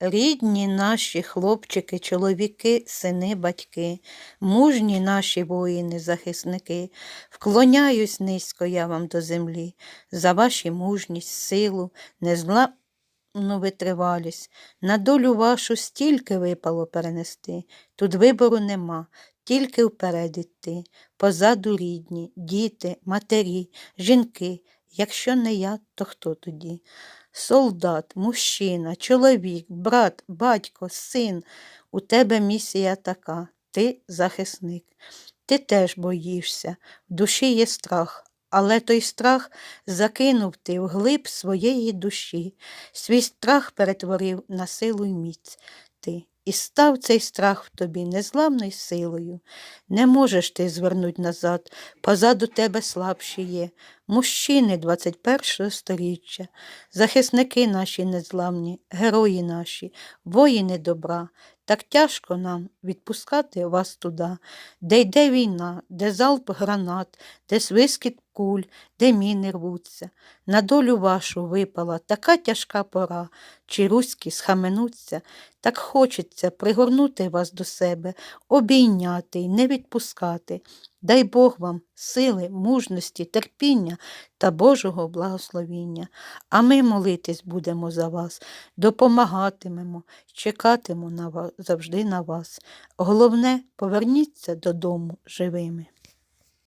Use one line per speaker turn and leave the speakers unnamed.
Рідні наші хлопчики, чоловіки, сини, батьки, мужні наші воїни, захисники, вклоняюсь низько я вам до землі, за ваші мужність, силу, незламну витривалість. На долю вашу стільки випало перенести, тут вибору нема, тільки вперед іти. Позаду рідні, діти, матері, жінки. Якщо не я, то хто тоді? Солдат, мужчина, чоловік, брат, батько, син. У тебе місія така, ти захисник. Ти теж боїшся, в душі є страх, але той страх закинув ти вглиб своєї душі, свій страх перетворив на силу й міць ти. І став цей страх в тобі незламною силою. Не можеш ти звернуть назад, позаду тебе слабші є. Мужчини 21 сторіччя, захисники наші незламні, герої наші, воїни добра. Так тяжко нам відпускати вас туди, де йде війна, де залп гранат, де свискіт куль, де міни рвуться. На долю вашу випала така тяжка пора, чи руські схаменуться, так хочеться пригорнути вас до себе, обійняти й не відпускати. Дай Бог вам сили, мужності, терпіння та Божого благословіння. А ми молитись будемо за вас, допомагатимемо, чекатимемо на вас, завжди на вас. Головне, поверніться додому живими.